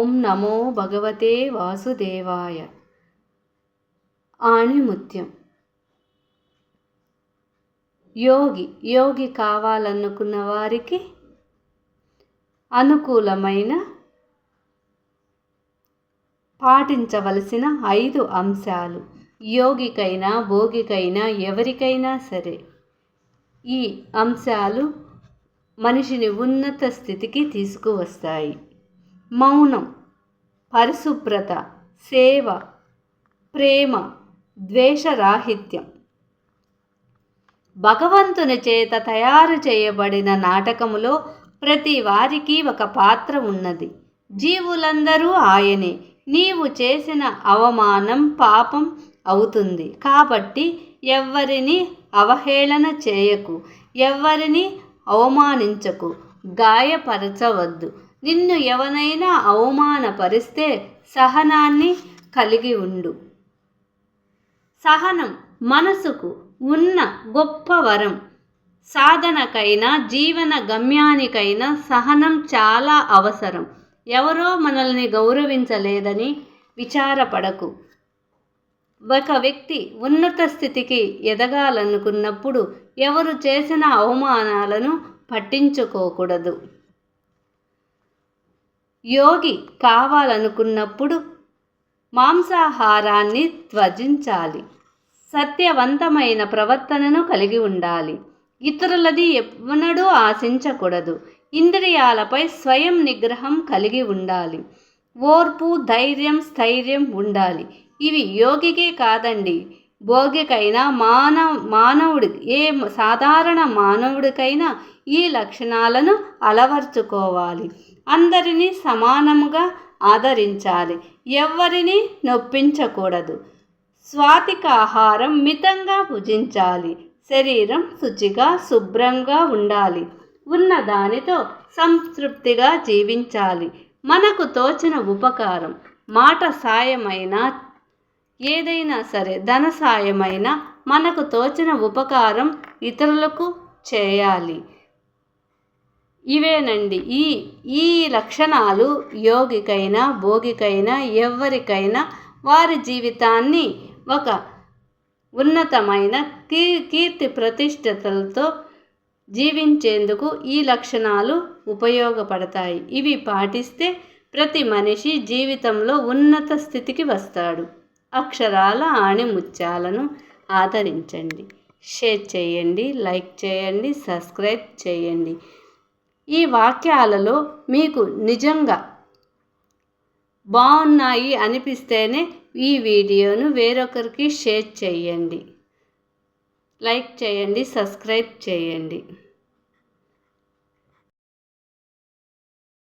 ఓం నమో భగవతే వాసుదేవాయ. ఆణిముత్యం. యోగి యోగి కావాలనుకున్న వారికి అనుకూలమైన పాటించవలసిన ఐదు అంశాలు. యోగికైనా భోగికైనా ఎవరికైనా సరే ఈ అంశాలు మనిషిని ఉన్నత స్థితికి తీసుకువస్తాయి. మౌనం పరిశుభ్రత సేవ ప్రేమ ద్వేషరాహిత్యం. భగవంతుని చేత తయారు చేయబడిన నాటకములో ప్రతి వారికి ఒక పాత్ర ఉన్నది. జీవులందరూ ఆయనే. నీవు చేసిన అవమానం పాపం అవుతుంది. కాబట్టి ఎవ్వరిని అవహేళన చేయకు ఎవ్వరిని అవమానించకు గాయపరచవద్దు. నిన్ను ఎవనైనా అవమానపరిస్తే సహనాన్ని కలిగి ఉండు. సహనం మనసుకు ఉన్న గొప్ప వరం. సాధనకైనా జీవన గమ్యానికైనా సహనం చాలా అవసరం. ఎవరో మనల్ని గౌరవించలేదని విచారపడకు. ఒక వ్యక్తి ఉన్నత స్థితికి ఎదగాలనుకున్నప్పుడు ఎవరు చేసిన అవమానాలను పట్టించుకోకూడదు. యోగి కావాలనుకున్నప్పుడు మాంసాహారాన్ని త్వజించాలి. సత్యవంతమైన ప్రవర్తనను కలిగి ఉండాలి. ఇతరులది ఎవ్వనడూ ఆశించకూడదు. ఇంద్రియాలపై స్వయం నిగ్రహం కలిగి ఉండాలి. ఓర్పు ధైర్యం స్థైర్యం ఉండాలి. ఇవి యోగికే కాదండి. భోగికైనా మానవ మానవుడి ఏ సాధారణ మానవుడికైనా ఈ లక్షణాలను అలవర్చుకోవాలి. అందరినీ సమానముగా ఆదరించాలి. ఎవరిని నొప్పించకూడదు. స్వాతిక ఆహారం మితంగా భుజించాలి. శరీరం శుచిగా శుభ్రంగా ఉండాలి. ఉన్న దానితో సంతృప్తిగా జీవించాలి. మనకు తోచిన ఉపకారం మాట సాయమైన ఏదైనా సరే ధన సాయమైనా మనకు తోచిన ఉపకారం ఇతరులకు చేయాలి. ఇవేనండి. ఈ ఈ లక్షణాలు యోగికైనా భోగికైనా ఎవరికైనా వారి జీవితాన్ని ఒక ఉన్నతమైన కీ కీర్తి ప్రతిష్టతలతో జీవించేందుకు ఈ లక్షణాలు ఉపయోగపడతాయి. ఇవి పాటిస్తే ప్రతి మనిషి జీవితంలో ఉన్నత స్థితికి వస్తాడు. అక్షరాల ఆణిముత్యాలను ఆదరించండి. షేర్ చేయండి లైక్ చేయండి సబ్స్క్రైబ్ చేయండి. ఈ వాక్యాలలో మీకు నిజంగా బాగున్నాయి అనిపిస్తేనే ఈ వీడియోను వేరొకరికి షేర్ చేయండి. లైక్ చేయండి సబ్స్క్రైబ్ చేయండి.